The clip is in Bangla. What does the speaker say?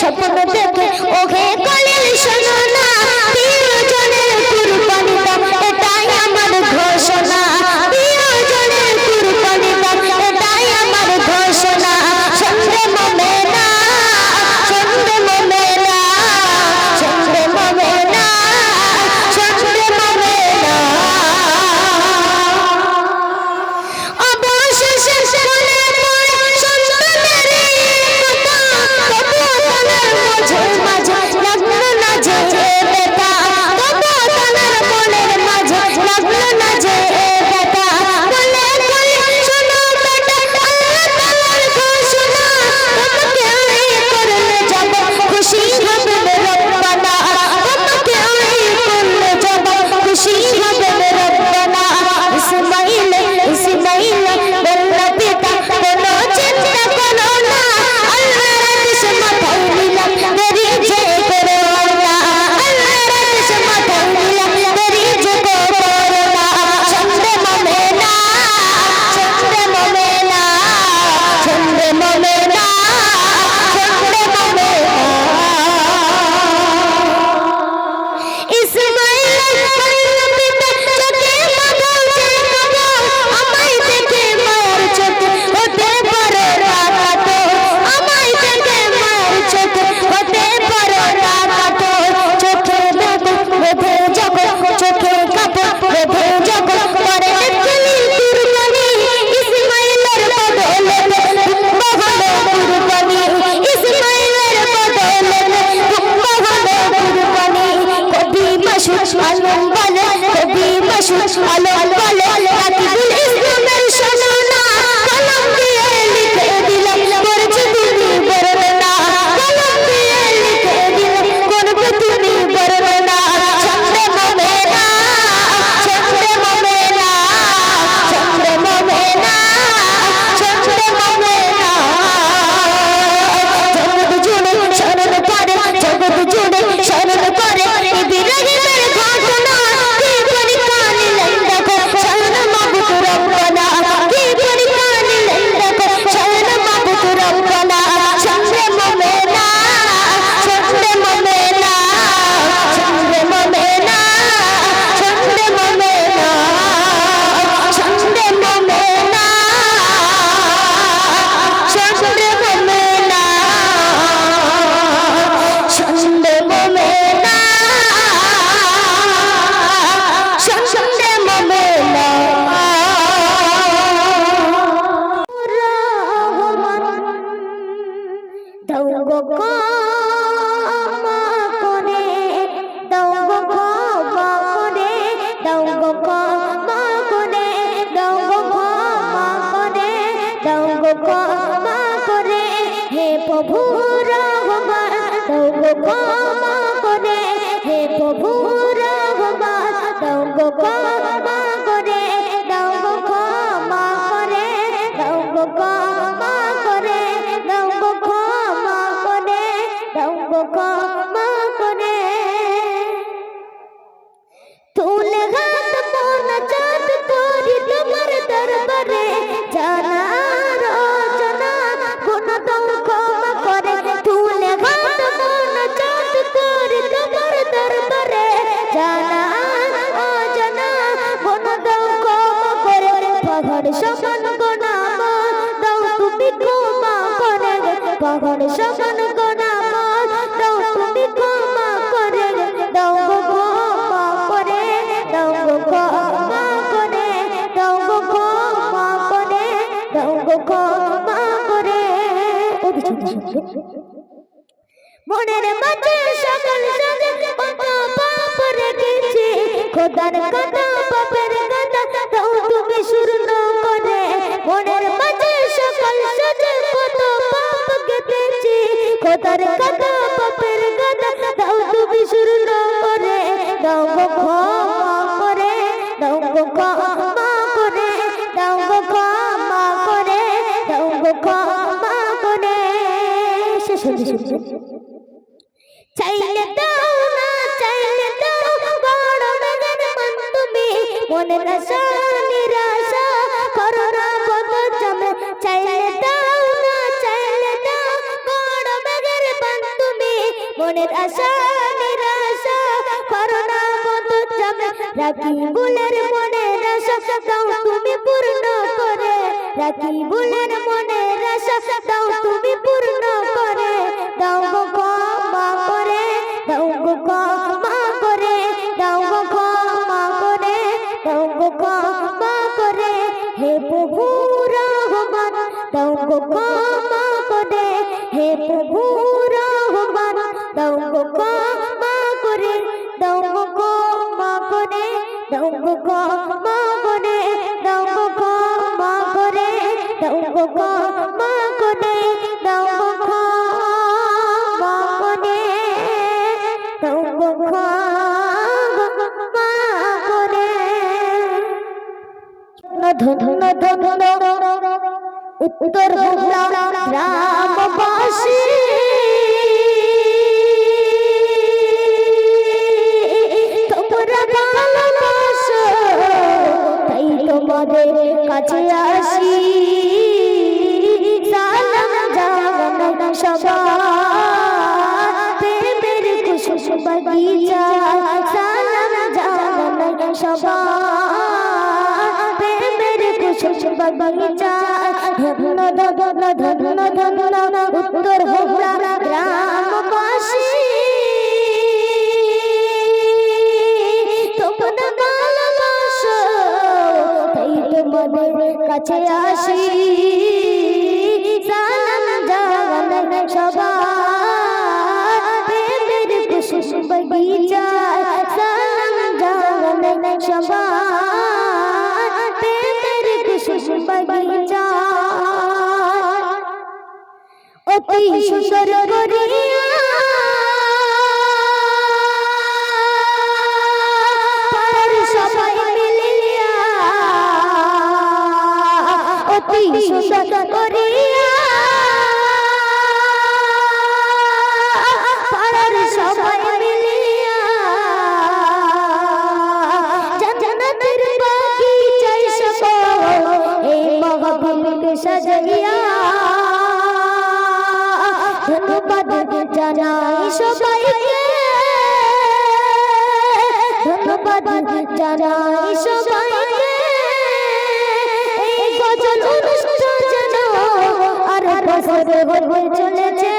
সপনতে ওকে Alem bana tabi meşhur Alem পাগল সমান গোনা মত দাও তুমি ক্ষমা করে, দাও গো ক্ষমা করে, দাও গো ক্ষমা করে, দাও গো ক্ষমা করে, দাও গো ক্ষমা করে। মনের মাঝে সকল সাজে কত পাপ রেখেছি। খোদার কথা চাইলে দাও না, চাইলে দাও, বড় বেগের মন তুমি মনে আশা নিরাশা করো না কত জমে। চাইলে দাও না, চাইলে দাও, বড় বেগের মন তুমি মনে নিরাশা করো না কত জমে। রাখি বুলের মনে তুমি পূর্ণ করে। রাখি বুলের ধন্য ধন্য। উত্তর গ্রামবাসী। তোমরা ভালোবাসো, তাই তোমাদের কাছে আসি। সালাম জানান সবার। প্রেমের কুসুম বাগিচা সালাম জানান সবার। পঞ্চায়েত ধন্য ধন্য ধন্য ধন্য উত্তর হোমরা গ্রামবাসী তোমরা ভালোবাসো তাই তোমাদের কাছে আসি সালাম জানান সবার প্রেমের কুসুম বগিচা সালাম জানান সবার ওই সুন্দর করে জানাই সবাইকে। ধন্যবাদ জানাই সবাইকে। এই গজল অনুষ্ঠান যেন আর বছরে বলবে চলেছে।